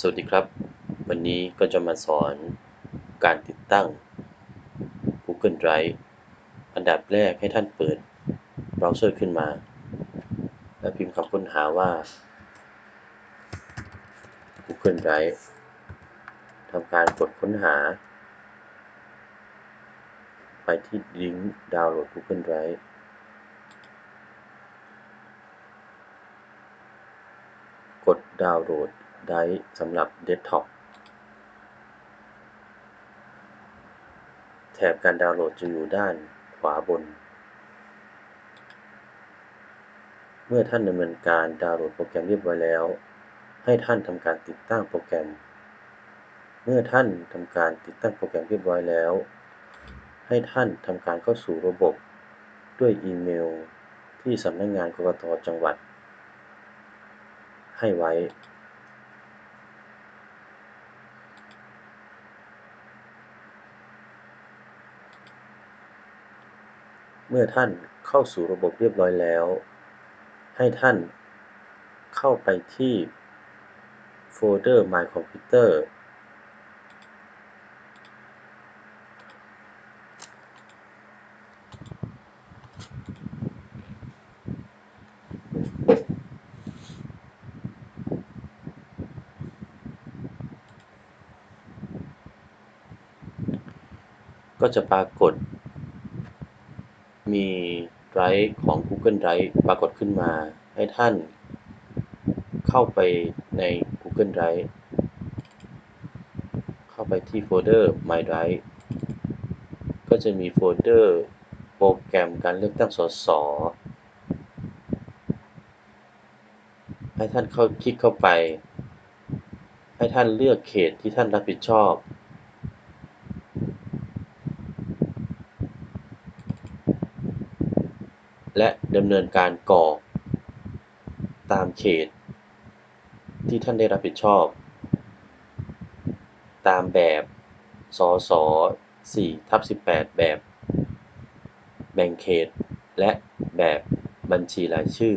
สวัสดีครับ วันนี้ก็จะมาสอนการติดตั้ง Google Drive อันดับแรกให้ท่านเปิดเบราว์เซอร์ขึ้นมา และพิมพ์คำค้นหาว่า Google Drive ทำการกดค้นหา ไปที่ลิงก์ดาวน์โหลด Google Drive กดดาวน์โหลด ได้สำหรับเดสก์ท็อป แถบการดาวน์โหลดจะอยู่ด้านขวาบน เมื่อท่านดำเนินการดาวน์โหลดโปรแกรมเรียบร้อยแล้ว ให้ท่านทำการติดตั้งโปรแกรม เมื่อท่านทำการติดตั้งโปรแกรมเรียบร้อยแล้ว ให้ท่านทำการเข้าสู่ระบบด้วยอีเมลที่สำนักงงานกรกตจังหวัด ให้ไว้ เมื่อท่านเข้าสู่ระบบเรียบร้อยแล้ว ให้ท่านเข้าไปที่โฟลเดอร์ My Computer ก็จะปรากฏ มีไดรฟ์ของ Google Drive ปรากฏขึ้นมา ให้ท่านเข้าไปใน Google Drive เข้าไปที่โฟลเดอร์ My Drive ก็จะมีโฟลเดอร์โปรแกรมการเลือกตั้งสส ให้ท่านเข้าคลิกเข้าไป ให้ท่านเลือกเขตที่ท่านรับผิดชอบ และดำเนินการก่อ ตามเขต ที่ท่านได้รับผิดชอบ ตามแบบสส4ทับ18 แบบ แบ่งเขต และแบบบัญชีรายชื่อ